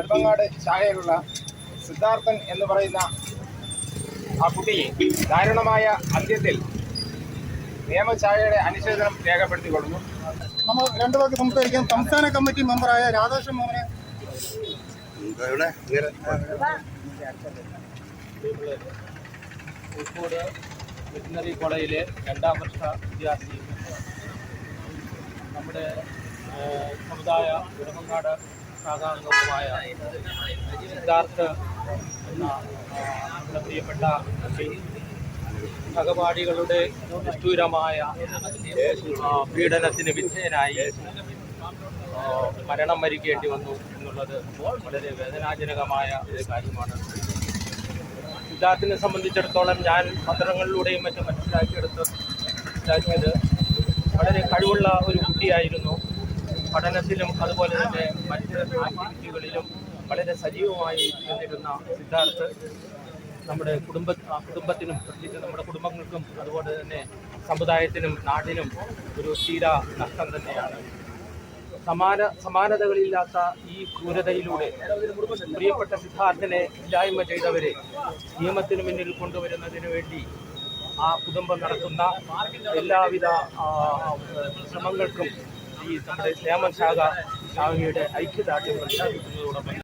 നെടുമങ്ങാട് ശാഖയിലുള്ള സിദ്ധാർത്ഥൻ എന്ന് പറയുന്ന ആ കുട്ടി ദാരുണമായ അന്ത്യത്തിൽ നിയമശാഖയുടെ അനുശോചനം രേഖപ്പെടുത്തിക്കൊള്ളുന്നു. നമ്മൾ രണ്ടു പേർക്ക് സംസാരിക്കാം. സംസ്ഥാന കമ്മിറ്റി മെമ്പറായ രാധാകൃഷ്ണൻ മോഹനെ കോഴിക്കോട് വെറ്റിനറി കോളേജിലെ രണ്ടാം വർഷ വിദ്യാർത്ഥി. നമ്മുടെ സമുദായ ഉടമങ്ങാട് ശാഖാംഗവുമായ സിദ്ധാർത്ഥ് എന്ന നമ്മുടെ പ്രിയപ്പെട്ട സഹപാഠികളുടെ നിഷ്ഠൂരമായ പീഡനത്തിന് വിധേയനായി മരണം വരിക്കേണ്ടി വന്നു എന്നുള്ളത് വളരെ വേദനാജനകമായ ഒരു കാര്യമാണ്. സിദ്ധാർത്ഥിനെ സംബന്ധിച്ചിടത്തോളം ഞാൻ പത്രങ്ങളിലൂടെയും മറ്റും മനസ്സിലാക്കിയെടുത്ത് മനസ്സിലാക്കിയത് വളരെ കഴിവുള്ള ഒരു കുട്ടിയായിരുന്നു. പഠനത്തിലും അതുപോലെ തന്നെ മറ്റ് ആക്ടിവിറ്റികളിലും വളരെ സജീവമായി നിന്നിരുന്ന സിദ്ധാർത്ഥ് നമ്മുടെ കുടുംബ കുടുംബത്തിനും പ്രത്യേകിച്ച് നമ്മുടെ കുടുംബങ്ങൾക്കും അതുപോലെ തന്നെ സമുദായത്തിനും നാടിനും ഒരു തീര നഷ്ടം തന്നെയാണ്. സമാന സമാനതകളില്ലാത്ത ഈ ക്രൂരതയിലൂടെ പ്രിയപ്പെട്ട സിദ്ധാർത്ഥനെ ഇല്ലായ്മ ചെയ്തവരെ നിയമത്തിന് മുന്നിൽ കൊണ്ടുവരുന്നതിന് വേണ്ടി ആ കുടുംബം നടത്തുന്ന എല്ലാവിധ ശ്രമങ്ങൾക്കും ഈ നമ്മുടെ സേമൻ ശാഖ ശാഖയുടെ ഐക്യദാർഢ്യം പ്രഖ്യാപിക്കുന്നതോടൊപ്പം